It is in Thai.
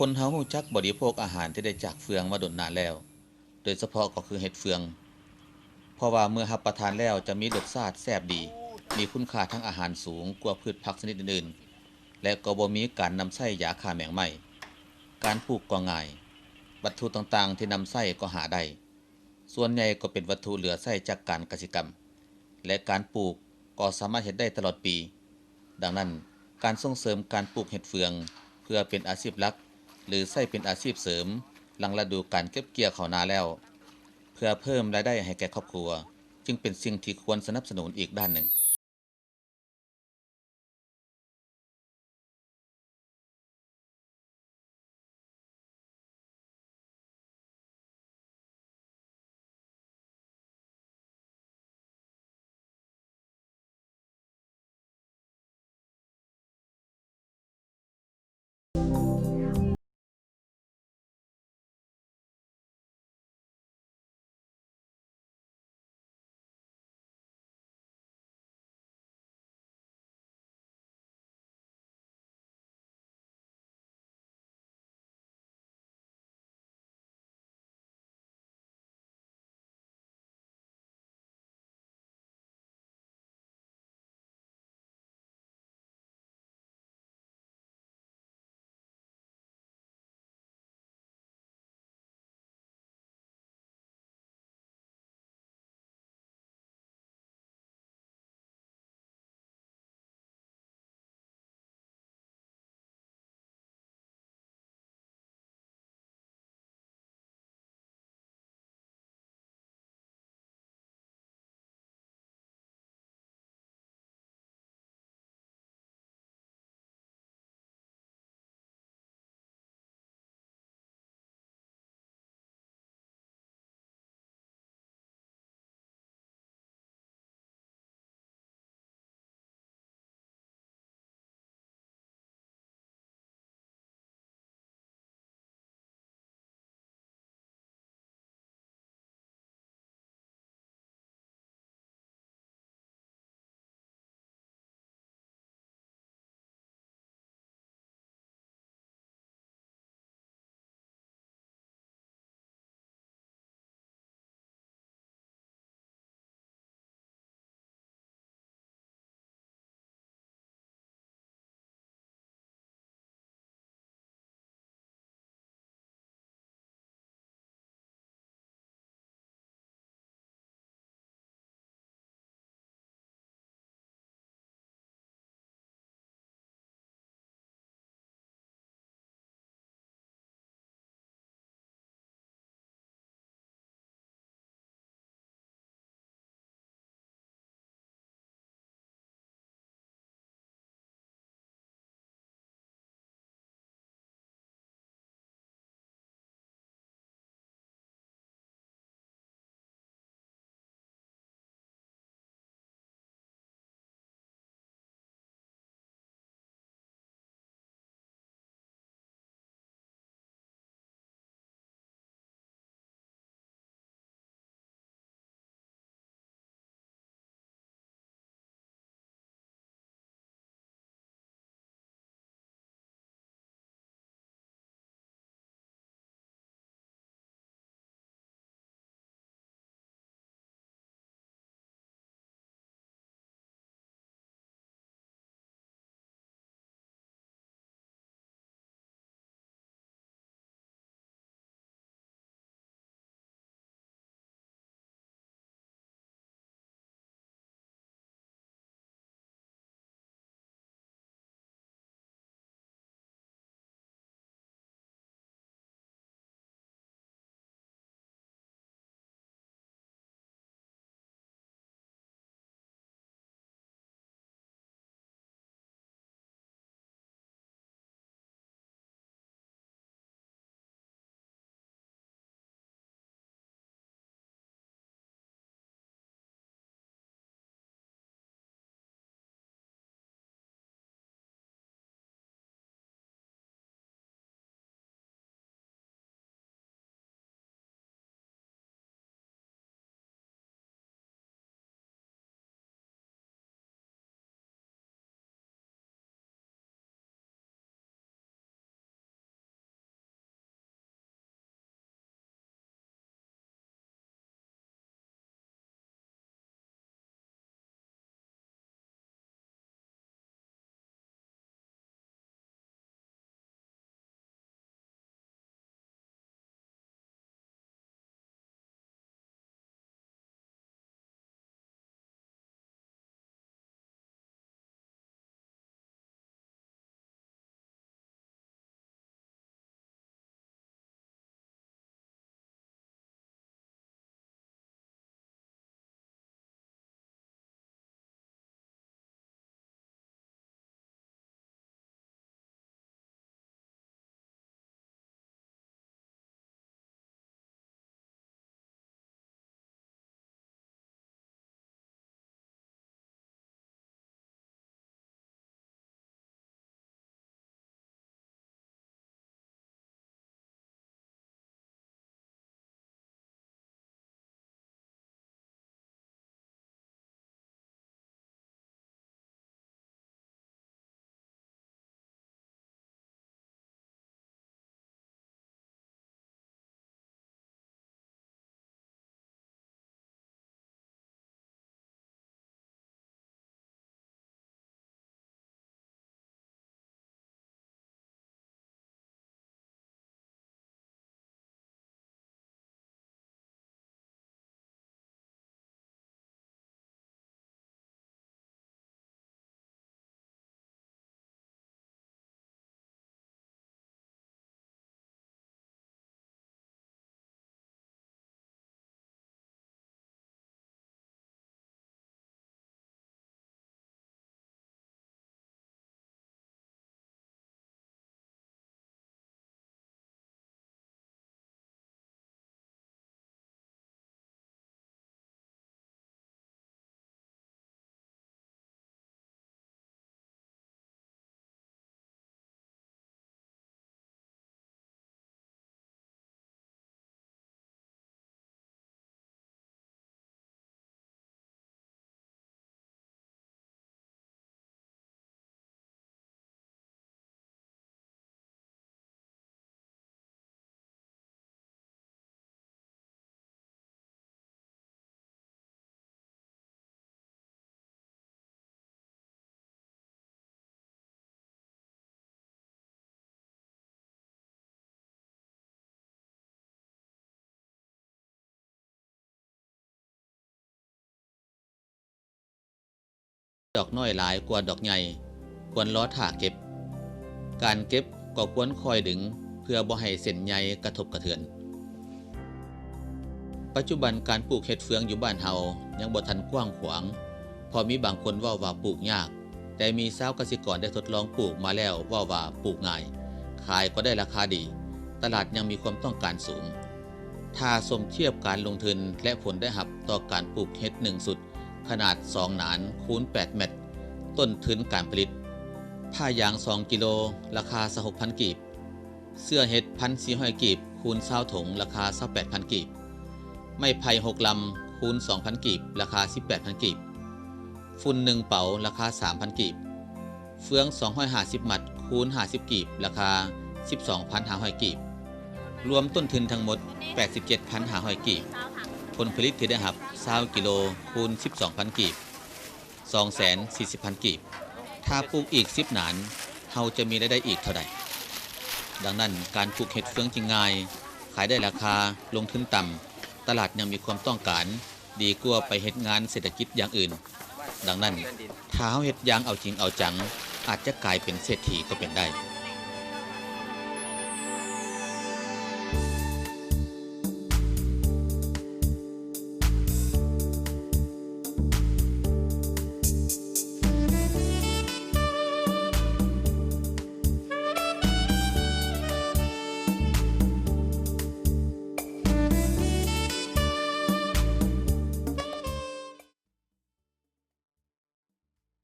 คนเฮารู้จักบริโภคอาหารที่ได้จากเฟืองมาดนนานแล้ว โดยเฉพาะก็คือเห็ดเฟือง เพราะว่าเมื่อรับประทานแล้วจะมีรสชาติแซ่บดี มีคุณค่าทางอาหารสูงกว่าพืชผักชนิดอื่นๆ และก็บ่มีการนำใช้ยาฆ่าแมงไหม้การปลูกก็ง่าย วัตถุต่างๆ ที่นำใช้ก็หาได้ ส่วนใหญ่ก็เป็นวัตถุเหลือใช้จากการกสิกรรม และการปลูกก็สามารถเฮ็ดได้ตลอดปี ดังนั้นการส่งเสริมการปลูกเห็ดเฟือง เพื่อเป็นอาชีพหลัก หรือใส่เป็นอาชีพเสริม หลังฤดูการเก็บเกี่ยวข้าวนาแล้ว เพื่อเพิ่มรายได้ให้แก่ครอบครัว จึงเป็นสิ่งที่ควรสนับสนุนอีกด้านหนึ่ง ดอกน้อยหลายกว่าดอกใหญ่ ควรล้อถ่าเก็บ การเก็บก็ควรคอยดึง เพื่อบ่ให้เส้นใยกระทบกระเทือน ปัจจุบันการปลูกเห็ดเฟืองอยู่บ้านเฮายังบ่ทันกว้างขวาง พอมีบางคนว่าว่าปลูกยาก แต่มีชาวเกษตรกรได้ทดลองปลูกมาแล้วว่าว่าปลูกง่าย ขายก็ได้ราคาดี ตลาดยังมีความต้องการสูง ถ้าสมเทียบการลงทุนและผลได้หับต่อการปลูกเห็ดหนึ่งสุด ขนาด 2 หนานคูณ 8 เมตร ต้นทุนการผลิต ผ้ายาง 2 กิโล ราคาสหกพันกีบ เสื้อเห็ดพันสีห้อยกีบ คูณเศร้าถง ราคาเศร้าแปดพันกีบ ไม้ไผ่หกลำ คูณ2,000กีบ ราคา18,000กีบ ฝุ่นหนึ่งเป๋า ราคา3,000กีบ เฟือง250มัด คูณ50กีบ ราคา12,500กีบ รวมต้นทุนทั้งหมด87,500กีบ ผลผลิตที่ได้รับ20กิโลคูณ 12,000 กีบ 240,000 กีบ ถ้าปลูกอีก 10 หนานเฮาจะมีรายได้อีกเท่าใด ดังนั้นการปลูกเห็ดเฟืองจึงง่าย ขายได้ราคาลงทุนต่ำ ตลาดยังมีความต้องการ ดีกว่าไปเฮ็ดงานเศรษฐกิจอย่างอื่น ดังนั้นถ้าเฮาเฮ็ดยางเอาจริงเอาจัง อาจจะกลายเป็นเศรษฐีก็เป็นได้